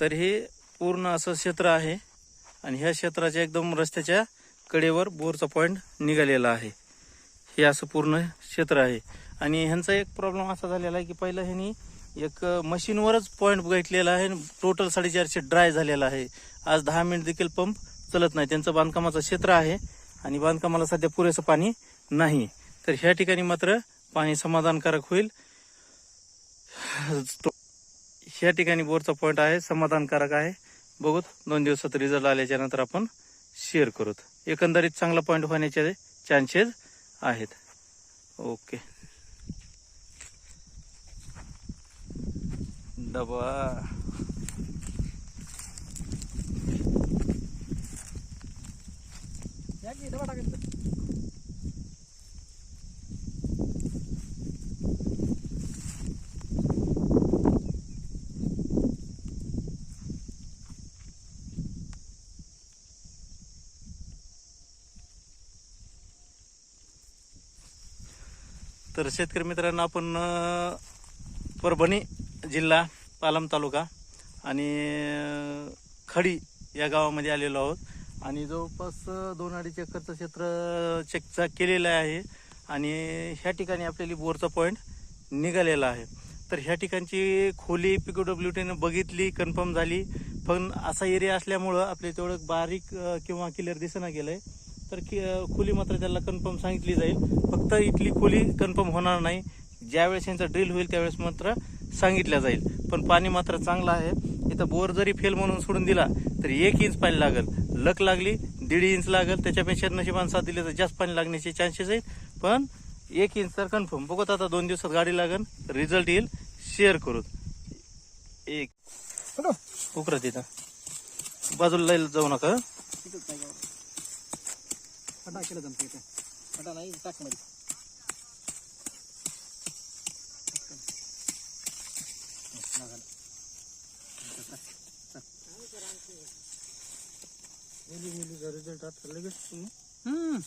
तर हे पूर्ण असं क्षेत्र आहे. आणि ह्या क्षेत्राच्या एकदम रस्त्याच्या कडेवर बोरचा पॉईंट निघालेला आहे. हे असं पूर्ण क्षेत्र आहे. आणि ह्यांचा एक प्रॉब्लेम असा झालेला आहे की पहिलं ह्यांनी एक मशीनवरच पॉईंट घेतलेला आहे. टोटल साडेचारशे ड्राय झालेला आहे. आज दहा मिनिट देखील पंप चलत नाही. त्यांचं बांधकामाचं क्षेत्र आहे. आणि बांधकामाला सध्या पुरेसं पाणी नाही. तर ह्या ठिकाणी मात्र पाणी समाधानकारक होईल. या ह्या ठिकाणी बोरचा पॉईंट आहे समाधानकारक आहे. बघूत दोन दिवसात रिझल्ट आल्याच्यानंतर आपण शेअर करूत. एकंदरीत चांगला पॉईंट होण्याचे चान्सेस आहेत. ओके डबा. डबा टाकायचं तर शेतकरी मित्रांनो आपण परभणी जिल्हा पालम तालुका आणि खडी या गावामध्ये आलेलो आहोत. आणि जवळपास दोन अडीच एकरचं क्षेत्र चेकचा केलेलं आहे. आणि ह्या ठिकाणी आपल्याला बोरचा पॉईंट निघालेला आहे. तर ह्या ठिकाणची खोली पिको डब्ल्यू टीनं बघितली कन्फर्म झाली. पण असा एरिया असल्यामुळं आपले तेवढं बारीक किंवा क्लिअर दिसना आहे तर खोली मात्र त्याला कन्फर्म सांगितली जाईल. फक्त इथली खोली कन्फर्म होणार नाही. ज्यावेळेस यांचा ड्रिल होईल त्यावेळेस मात्र सांगितलं जाईल. पण पाणी मात्र चांगलं आहे. इथं बोर जरी फेल म्हणून सोडून दिला तर एक इंच पाणी लागल. लक लागली दीड इंच लागल. त्याच्यापेक्षा नशिबान साथ दिले तर जास्त पाणी लागण्याचे चान्सेस आहेत. पण एक इंच तर कन्फर्म बघत आता दोन दिवसात गाडी लागल रिझल्ट येईल. शेअर करू. एक. उकरा तिथं. बाजूला जाऊ नका खड्डा केला जमतं इथे. खड्डा नाही टाकमध्ये. रिझल्ट आता लगेच हम्म.